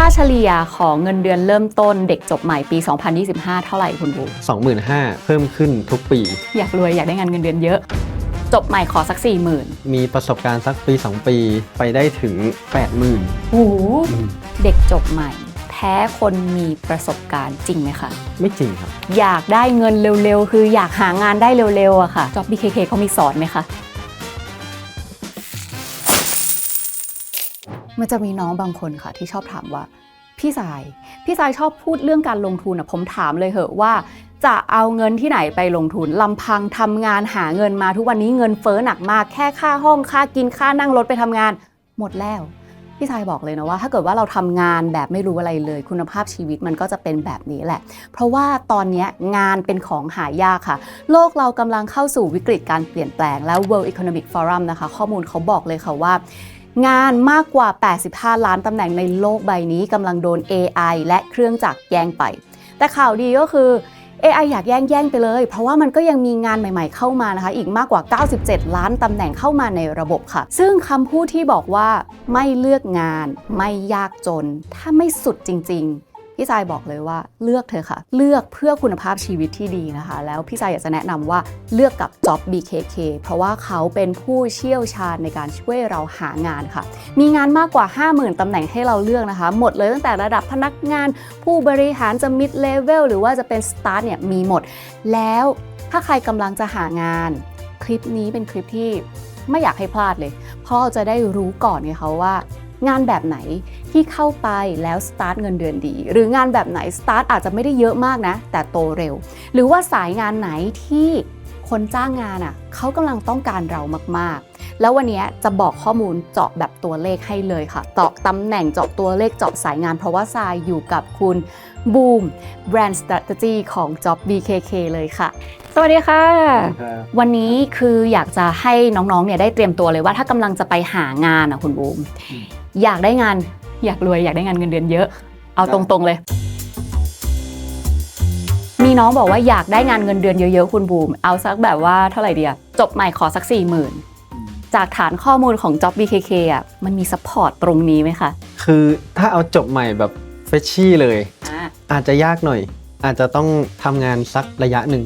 ค่าเฉลี่ยของเงินเดือนเริ่มต้นเด็กจบใหม่ปี 2025 เท่าไหร่คุณบู25,000 เพิ่มขึ้นทุกปี อยากรวยอยากได้งานเงินเดือนเยอะ จบใหม่ขอสัก 40,000มีประสบการณ์สักปี 2 ปีไปได้ถึง 80,000 โอ้โหอืมเด็กจบใหม่แพ้คนมีประสบการณ์จริงไหมคะ ไม่จริงครับ อยากได้เงินเร็วๆ คืออยากหางานได้เร็วๆอะค่ะจ็อบ BKK เขามีสอนไหมคะ มันจะมีน้องบางคนค่ะ ที่ชอบถามว่า พี่สาย พี่สายชอบพูดเรื่องการลงทุนอะผมถามเลยเหอะว่า จะเอาเงินที่ไหนไปลงทุนลำพังทำงานหาเงินมาทุกวันนี้เงินเฟ้อหนักมากแค่ค่าห้องค่ากินค่านั่งรถไปทำงาน หมดแล้วพี่ชายบอกเลยนะว่า ถ้าเกิดว่าเราทำงานแบบไม่รู้อะไรเลย คุณภาพชีวิตมันก็จะเป็นแบบนี้แหละ เพราะว่าตอนนี้งานเป็นของหายากค่ะ โลกเรากำลังเข้าสู่วิกฤตการเปลี่ยนแปลง แล้ว World Economic Forum นะคะ ข้อมูลเขาบอกเลยค่ะว่า งานมากกว่า 85 ล้านตำแหน่งในโลกใบนี้กำลังโดน AI และเครื่องจักรแย่งไป แต่ข่าวดีก็คือ AI อยากแย่งแย่งไปเลย เพราะว่ามันก็ยังมีงานใหม่ๆเข้ามานะคะ อีกมากกว่า 97 ล้านตำแหน่งเข้ามาในระบบค่ะ ซึ่งคำพูดที่บอกว่าไม่เลือกงาน ไม่ยากจน ถ้าไม่สุดจริง ๆ พี่ชายบอกเลยว่าเลือกเธอะค่ะ เลือกเพื่อคุณภาพชีวิตที่ดีนะคะ แล้วพี่ชายอยากจะแนะนำว่าเลือกกับ Job BKK เพราะว่าเขาเป็นผู้เชี่ยวชาญในการช่วยเราหางานค่ะ มีงานมากกว่า 50,000ตำแหน่งให้เราเลือกนะคะ หมดเลยตั้งแต่ระดับพนักงาน ผู้บริหารจะ mid level หรือว่าจะเป็น start เนี่ยมีหมด แล้วถ้าใครกำลังจะหางาน คลิปนี้เป็นคลิปที่ไม่อยากให้พลาดเลย เพราะเราจะได้รู้ก่อนไงคะว่า งานแบบไหนที่เข้าไปแล้วสตาร์ทเงินเดือนดี หรืองานแบบไหนสตาร์ทอาจจะไม่ได้เยอะมากนะ แต่โตเร็ว หรือว่าสายงานไหนที่คนจ้างงานอะเขากำลังต้องการเรามากๆ แล้ววันนี้จะบอกข้อมูลเจาะแบบตัวเลขให้เลยค่ะเจาะตำแหน่งเจาะตัวเลขเจาะสายงาน เพราะว่าทรายอยู่กับคุณบูม Brand Strategy ของ Job BKK เลยค่ะ สวัสดีค่ะ วันนี้คืออยากจะให้น้องๆเนี่ยได้เตรียมตัวเลยว่าถ้ากำลังจะไปหางานอะคุณบูม อืมอยากได้งาน อยากรวยอยากได้งานเงินเดือนเยอะ เอาได้ตรงๆเลย มีน้องบอกว่าอยากได้งานเงินเดือนเยอะๆคุณบูม เอาสักแบบว่าเท่าไหร่เดียจบใหม่ขอสัก4 0,000จากฐานข้อมูลของ Job BKK อะมันมีซัพพอร์ตตรงนี้ไหมคะ คือถ้าเอาจบใหม่แบบเฟชชี่เลยอ่าอาจจะยากหน่อย อาจจะต้องทำงานสักระยะหนึ่ง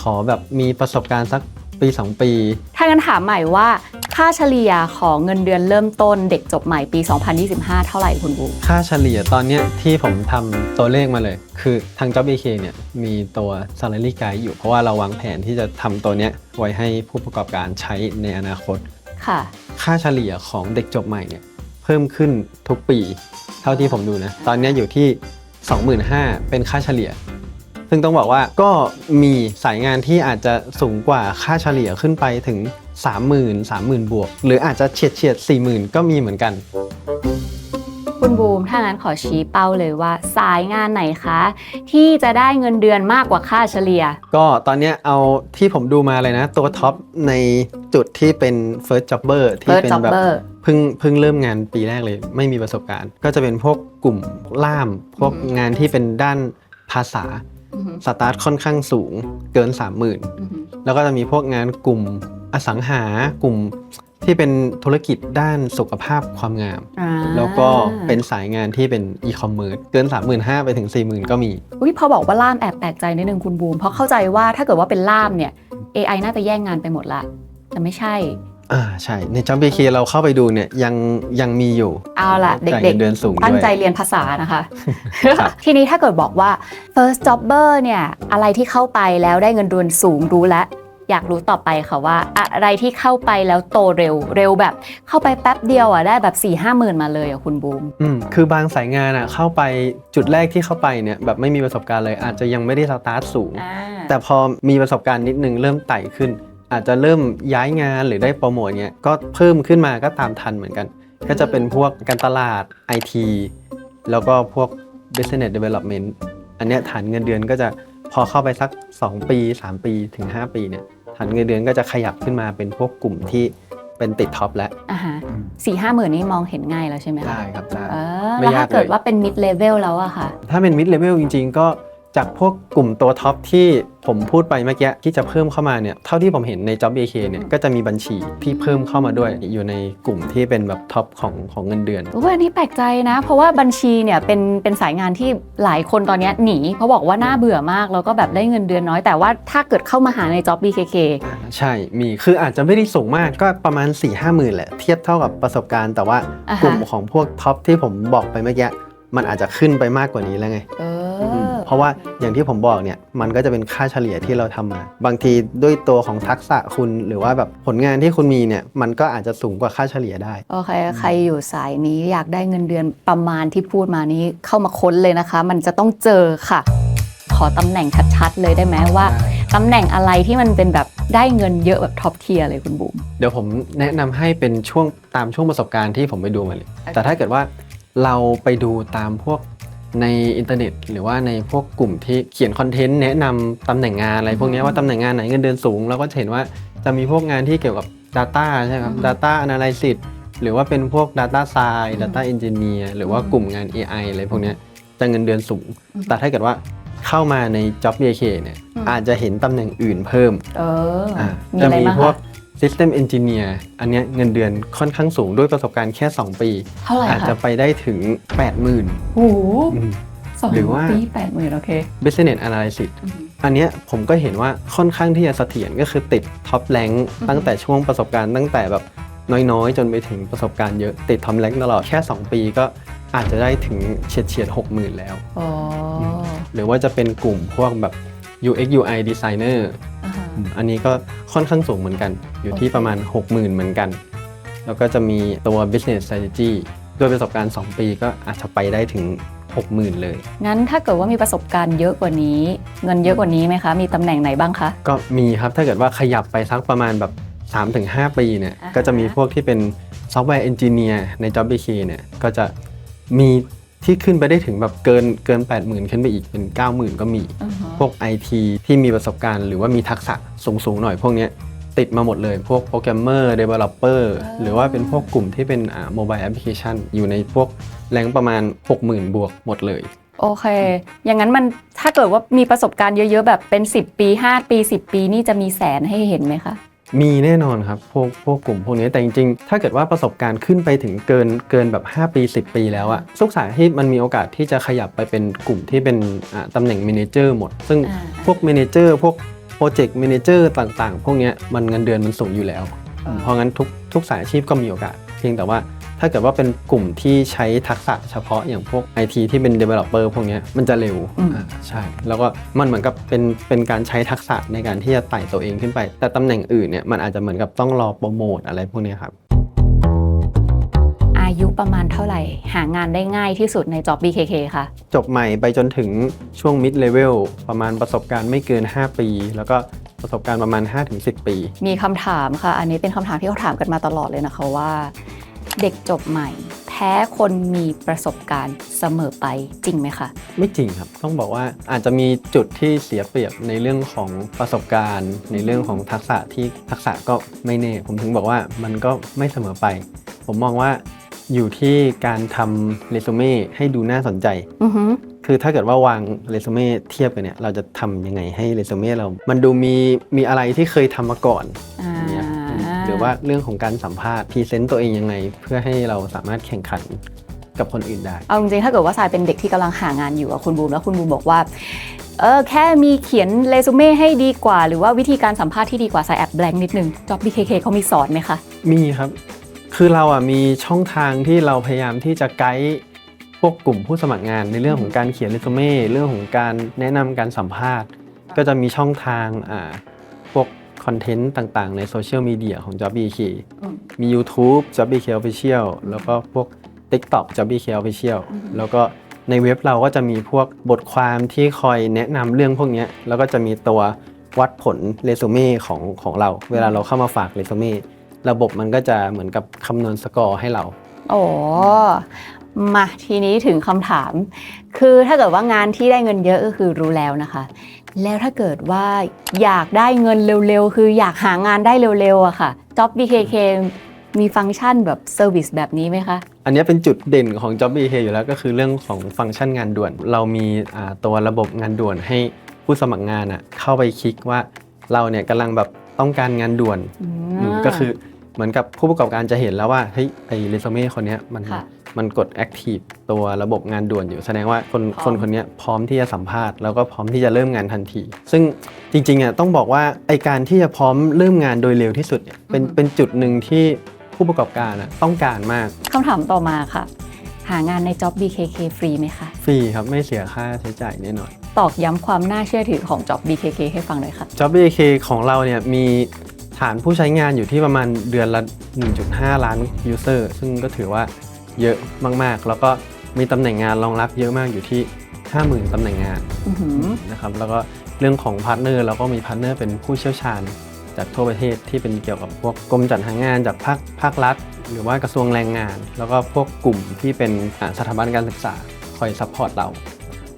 ขอแบบมีประสบการณ์สัก ปี 2 ปี ถ้างั้นถามใหม่ว่าค่าเฉลี่ยของเงินเดือนเริ่มต้นเด็กจบใหม่ปี 2025 เท่าไหร่คุณบูมค่าเฉลี่ยตอนเนี้ยที่ผมทำตัวเลขมาเลย คือทาง Job AK เนี่ยมีตัว salary guide อยู่เพราะว่าเราวางแผนที่จะทำตัวเนี้ยไว้ให้ผู้ประกอบการใช้ในอนาคต ค่ะ ค่าเฉลี่ยของเด็กจบใหม่เนี่ยเพิ่มขึ้นทุกปี เท่าที่ผมดูนะ ตอนเนี้ยอยู่ที่ 25,000 เป็นค่าเฉลี่ย ซึ่งต้องบอกว่าก็มีสายงานที่อาจจะสูงกว่าค่าเฉลี่ยขึ้นไปถึง 30,000 30,000 บวก หรืออาจจะเฉียดเฉียดๆ40,000 ก็มีเหมือนกัน คุณบูม ถ้างั้นขอชี้เป้าเลยว่า สายงานไหนคะ ที่จะได้เงินเดือนมากกว่าค่าเฉลี่ย ก็ตอนเนี้ยเอาที่ผมดูมาเลยนะ ตัวท็อปในจุดที่เป็น first jobber ที่ First เป็นแบบ jobber เพิ่งเพิ่งเริ่มงานปีแรกเลย ไม่มีประสบการณ์ ก็จะเป็นพวกกลุ่มล่าม พวกอืมงานที่เป็นด้านภาษาอือหือ สตาร์ทค่อนข้างสูงเกิน 30,000อือหือแล้วก็จะมีพวกงานกลุ่มอสังหากลุ่มที่เป็นธุรกิจด้านสุขภาพความงามอ่าแล้วก็เป็นสายงานที่เป็นอีคอมเมิร์ซเกิน 35,000ไปถึง 40,000 ก็มีอุ๊ยพอบอกว่าล่ามแอบแปลกใจนิดนึงคุณบูม เพราะเข้าใจว่าถ้าเกิดว่าเป็นล่ามเนี่ย AI น่าจะแย่งงานไปหมดละ แต่ไม่ใช่ อ่าใช่ ในจอมบีเคเราเข้าไปดูเนี่ยยังยังมีอยู่ เอาล่ะจ่ายเด็เงิกนเดือนสูงๆตั้งด้วยใจเรียนภาษานะคะครับทีนี้ถ้าเกิดบอกว่า first jobber เนี่ยอะไรที่เข้าไปแล้วได้เงินเดือนสูงรู้แล้วอยากรู้ต่อไปค่ะว่า อะไรที่เข้าไปแล้วโตเร็วเร็วแบบ เข้าไปแป๊บเดียวอะได้แบบ4ี่ห้าหมื่นมาเลยอะคุณบูมอืมคือบางสายงานอะเข้าไปจุดแรกที่เข้าไปเนี่ยแบบไม่มีประสบการณ์เลยอาจจะยังไม่ได้สตาร์ทสูง แต่พอมีประสบการณ์นิดนึงเริ่มไต่ขึ้น อาจจะเริ่มย้ายงานหรือได้โปรโมทเนี่ยก็เพิ่มขึ้นมาก็ตามทันเหมือนกัน ก็จะเป็นพวกการตลาด IT แล้วก็พวก business development อันเนี้ยฐานเงินเดือนก็จะพอเข้าไปสัก 2 ปี 3 ปีถึง 5 ปีเนี่ยฐานเงินเดือนก็จะขยับขึ้นมาเป็นพวกกลุ่มที่เป็นติดท็อปแล้วอ่าฮะสี่ห้าหมื่นนี่มองเห็นง่ายแล้วใช่ไหมคะได้ครับได้เออไม่แล้วยากถ้าเกิดเลยว่าเป็น mid level แล้วอะค่ะ ถ้าเป็น mid level จริง ๆ ก็ จากพวกกลุ่มตัวท็อปที่ผมพูดไปเมื่อกี้ที่จะเพิ่มเข้ามาเนี่ยเท่าที่ผมเห็นใน Job AK เนี่ยก็จะมีบัญชีที่เพิ่มเข้ามาด้วยอยู่ในกลุ่มที่เป็นแบบท็อปของของเงินเดือนโอ้ยอันนี้แปลกใจนะ เพราะว่าบัญชีเนี่ยเป็นเป็นสายงานที่หลายคนตอนเนี้ยหนีเพราะบอกว่าน่าเบื่อมากแล้วก็แบบได้เงินเดือนน้อย แต่ว่าถ้าเกิดเข้ามาหาใน Job BKK ใช่มีคืออาจจะไม่ได้สูงมากก็ประมาณ4 5หมื่นแหละเทียบเท่ากับประสบการณ์แต่ว่าอ่าฮะกลุ่มของพวกท็อปที่ผมบอกไปเมื่อกี้มันอาจจะขึ้นไปมากกว่านี้แล้วไงเออืมอเพราะว่าอย่างที่ผมบอกเนี่ยมันก็จะเป็นค่าเฉลี่ยที่เราทำมา บางทีด้วยตัวของทักษะคุณหรือว่าแบบผลงานที่คุณมีเนี่ยมันก็อาจจะสูงกว่าค่าเฉลี่ยได้โอเคใครอยู่สายนี้อยากได้เงินเดือนประมาณที่พูดมานี้เข้ามาค้นเลยนะคะ มันจะต้องเจอค่ะ ขอตำแหน่งชัดๆ เลยได้ไหมว่าตำแหน่งอะไรที่มันเป็นแบบได้เงินเยอะแบบท็อปเทียร์เลยคุณบุ๋มเดี๋ยวผมแนะนำให้เป็นช่วงตามช่วงประสบการณ์ที่ผมไปดูมาเลย แต่ถ้าเกิดว่าเราไปดูตามพวก ในอินเทอร์เน็ต หรือว่าในพวกกลุ่มที่เขียนคอนเทนต์แนะนำตำแหน่งงานอะไรพวกเนี้ยว่าตำแหน่งงานไหนเงินเดือนสูงเราก็จะเห็นว่าจะมีพวกงานที่เกี่ยวกับ Data ใช่ไหมครับอืม Data Analysis หรือว่าเป็นพวก Data Science อืม Data Engineer หรือว่าอืมกลุ่มงาน AI อะไรพวกเนี้ยจะเงินเดือนสูงอืมแต่ถ้าเกิดว่าเข้ามาใน Job BK เนี่ยอืมอาจจะเห็นตำแหน่งอื่นเพิ่ม เอออะมีจะอะไรมีบ้างพวกคะ System Engineer อันเนี้ยเงินเดือนค่อนข้างสูงด้วยประสบการณ์แค่ 2 ปี เท่าไหร่อาจจะคะไปได้ถึง 80,000โอ้โหอืม สองหรือว่า ปีแปดหมื่นโอเค Business Analysis อืมอันเนี้ยผมก็เห็นว่าค่อนข้างที่จะเสถียรก็คือติดท็อปแ n งอืมตั้งแต่ช่วงประสบการณ์ตั้งแต่แบบน้อยๆ จนไปถึงประสบการณ์เยอะติดท็อปแ n งตลอดแค่ 2 ปีก็อาจจะได้ถึงเฉียดเฉียดๆ60,000แล้ว อ๋อ หรือว่าจะเป็นกลุ่มพวกแบบ UX UI Designer อ่าฮะอืมอันนี้ก็ค่อนข้างสูงเหมือนกัน อยู่ที่โอเคประมาณ 60,000 เหมือนกัน แล้วก็จะมีตัว Business Strategy ด้วยประสบการณ์ 2 ปีก็อาจจะไปได้ถึง 60,000 เลย งั้นถ้าเกิดว่ามีประสบการณ์เยอะกว่านี้ เงินเยอะกว่านี้ไหมคะ มีตำแหน่งไหนบ้างคะ ก็มีครับถ้าเกิดว่าขยับไปสักประมาณแบบ 3-5 ปีเนี่ยอ่าฮะก็จะมีพวกที่เป็นซอฟต์แวร์เอนจิเนียร์ใน Job BK เนี่ยก็จะมี ที่ขึ้นไปได้ถึงแบบเกินเกิน 80,000 ขึ้นไปอีกเป็น 90,000 ก็มี อือฮะพวก IT ที่มีประสบการณ์ หรือว่ามีทักษะสูงๆหน่อยพวกเนี้ยติดมาหมดเลย พวกโปรแกรมเมอร์ เดเวลลอปเปอร์อ่าหรือว่าเป็นพวกกลุ่มที่เป็นอ่าโมบายแอปพลิเคชันอยู่ในพวกแรงประมาณ 60,000 บวกหมดเลย โอเค อย่างนั้นมันถ้าเกิดว่ามีประสบการณ์เยอะๆ แบบเป็น 10 ปี 5 ปี 10 ปีนี่จะมีแสนให้เห็นไหมคะ มีแน่นอนครับพวกพวกกลุ่มพวกนี้แต่จริงๆ ถ้าเกิดว่าประสบการณ์ขึ้นไปถึงเกินเกินแบบ 5 ปี 10 ปีแล้วอะทุกสายที่มันมีโอกาสที่จะขยับไปเป็นกลุ่มที่เป็นอ่าตำแหน่งเมเนเจอร์หมด ซึ่งอ่าพวกเมเนเจอร์พวกโปรเจกต์เมเนเจอร์ต่างๆ พวกเนี้ยมันเงินเดือนมันสูงอยู่แล้วอ่าเพราะงั้นทุกทุกสายอาชีพก็มีโอกาส เพียงแต่ว่า ถ้าเกิดว่าเป็นกลุ่มที่ใช้ทักษะเฉพาะอย่างพวก IT ที่เป็น Developer พวกเนี้ยมันจะเร็วอืมอ่าใช่ แล้วก็มันเหมือนกับเป็นเป็นการใช้ทักษะในการที่จะไต่ตัวเองขึ้นไป แต่ตำแหน่งอื่นเนี่ยมันอาจจะเหมือนกับต้องรอโปรโมทอะไรพวกเนี้ยครับอายุประมาณเท่าไหร่ หางานได้ง่ายที่สุดใน Job BKK ค่ะ จบใหม่ไปจนถึงช่วง mid level ประมาณประสบการณ์ไม่เกิน 5 ปี แล้วก็ประสบการณ์ประมาณ 5-10 ปี มีคำถามค่ะ อันนี้เป็นคำถามที่เขาถามกันมาตลอดเลยนะคะว่า เด็กจบใหม่ แพ้คนมีประสบการณ์เสมอไปจริงไหมคะ ไม่จริงครับ ต้องบอกว่าอาจจะมีจุดที่เสียเปรียบในเรื่องของประสบการณ์ ในเรื่องของทักษะที่ทักษะก็ไม่แน่ ผมถึงบอกว่ามันก็ไม่เสมอไป ผมมองว่าอยู่ที่การทำเรซูเม่ให้ดูน่าสนใจ อือหือคือถ้าเกิดว่าวางเรซูเม่เทียบกันเนี่ย เราจะทำยังไงให้เรซูเม่เรา มันดูมีมีอะไรที่เคยทำมาก่อน อ่าเนี่ยหรือ ว่าเรื่องของการสัมภาษณ์พรีเซนต์ตัวเองยังไง เพื่อให้เราสามารถแข่งขันกับคนอื่นได้ เอาจริงๆ ถ้าเกิดว่าทรายเป็นเด็กที่กำลังหางานอยู่อะคุณบูมแล้วคุณบูมบอกว่า เออแค่มีเขียนเรซูเม่ให้ดีกว่า หรือว่าวิธีการสัมภาษณ์ที่ดีกว่าทรายแอบแบงค์นิดนึง Job BKK เขามีสอนไหมคะ มีครับ คือเราอะมีช่องทางที่เราพยายามที่จะไกด์พวกกลุ่มผู้สมัครงานในเรื่องของการเขียนเรซูเม่เรื่องของการแนะนำการสัมภาษณ์ ก็จะมีช่องทางอ่าพวก คอนเทนต์ต่างๆ ในโซเชียลมีเดียของ Job BK อืมมี YouTube Job BK Official แล้วก็พวก TikTok Job BK Official อืมแล้วก็ในเว็บเราก็จะมีพวกบทความที่คอยแนะนำเรื่องพวกเนี้ยแล้วก็จะมีตัววัดผลเรซูเม่ของของเรา เวลาเราเข้ามาฝากเรซูเม่ระบบมันก็จะเหมือนกับคำนวณสกอร์ให้เรา โอ้มาทีนี้ถึงคำถาม คือถ้าเกิดว่างานที่ได้เงินเยอะก็คือรู้แล้วนะคะ แล้วถ้าเกิดว่าอยากได้เงินเร็วๆ คืออยากหางานได้เร็วๆอะค่ะ Job BKK มีฟังก์ชันแบบเซอร์วิสแบบนี้ไหมคะ อันเนี้ยเป็นจุดเด่นของ Job BK อยู่แล้วก็คือเรื่องของฟังก์ชันงานด่วน เรามีอ่าตัวระบบงานด่วนให้ผู้สมัครงานอะเข้าไปคลิกว่าเราเนี่ยกำลังแบบต้องการงานด่วนอือืมมก็คือเหมือนกับผู้ประกอบการจะเห็นแล้วว่าเฮ้ยไอเรซูเม่คนเนี้ยมันค่ะ มันกด Active ตัวระบบงานด่วนอยู่ แสดงว่าคนพร้อมคนคนเนี้ยพร้อมที่จะสัมภาษณ์แล้วก็พร้อมที่จะเริ่มงานทันที ซึ่งจริงๆอะต้องบอกว่าไอการที่จะพร้อมเริ่มงานโดยเร็วที่สุดเนี่ยเป็นเป็นจุดหนึ่งที่ผู้ประกอบการอะต้องการมากคำถามต่อมาค่ะ หางานใน Job BKK ฟรีไหมคะ ฟรีครับไม่เสียค่าใช้จ่ายแน่นอน ตอกย้ำความน่าเชื่อถือของ Job BKK ให้ฟังหน่อยค่ะ Job BK ของเราเนี่ยมีฐานผู้ใช้งานอยู่ที่ประมาณเดือนละ 1.5 ล้าน user ซึ่งก็ถือว่า เยอะมากๆ แล้วก็มีตำแหน่งงานรองรับเยอะมากอยู่ที่ 50,000ตำแหน่งงานอือหือนะครับแล้วก็เรื่องของพาร์ทเนอร์เราก็มีพาร์ทเนอร์เป็นผู้เชี่ยวชาญ จากทั่วประเทศที่เป็นเกี่ยวกับพวกกรมจัดหางานจากภาคภาครัฐ หรือว่ากระทรวงแรงงาน แล้วก็พวกกลุ่มที่เป็นอ่าสถาบันการศึกษาคอยซัพพอร์ตเรา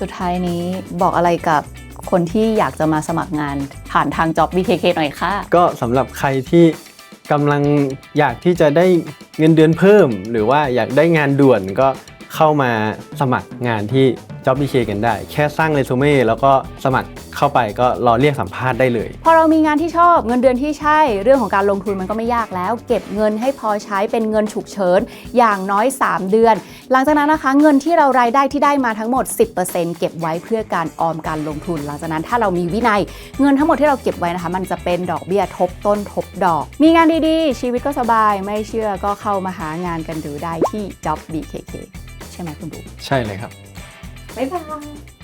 สุดท้ายนี้บอกอะไรกับคนที่อยากจะมาสมัครงานผ่านทาง Job BKK หน่อยค่ะ ก็สำหรับใครที่ กำลังอยากที่จะได้เงินเดือนเพิ่ม หรือว่าอยากได้งานด่วนก็เข้ามาสมัครงานที่ Job BK กันได้ แค่สร้างเรซูเม่แล้วก็สมัครเข้าไปก็รอเรียกสัมภาษณ์ได้เลย พอเรามีงานที่ชอบเงินเดือนที่ใช่ เรื่องของการลงทุนมันก็ไม่ยากแล้ว เก็บเงินให้พอใช้เป็นเงินฉุกเฉินอย่างน้อย 3 เดือน หลังจากนั้นนะคะ เงินที่เรารายได้ที่ได้มาทั้งหมด 10%เก็บไว้เพื่อการออมการลงทุน หลังจากนั้นถ้าเรามีวินัย เงินทั้งหมดที่เราเก็บไว้นะคะ มันจะเป็นดอกเบี้ยทบต้นทบดอก มีงานดีๆ ชีวิตก็สบายไม่เชื่อก็เข้ามาหางานกันดูได้ที่ Job BKK ใช่ไหมคุณบุ๊คใช่เลยครับ บ๊ายบาย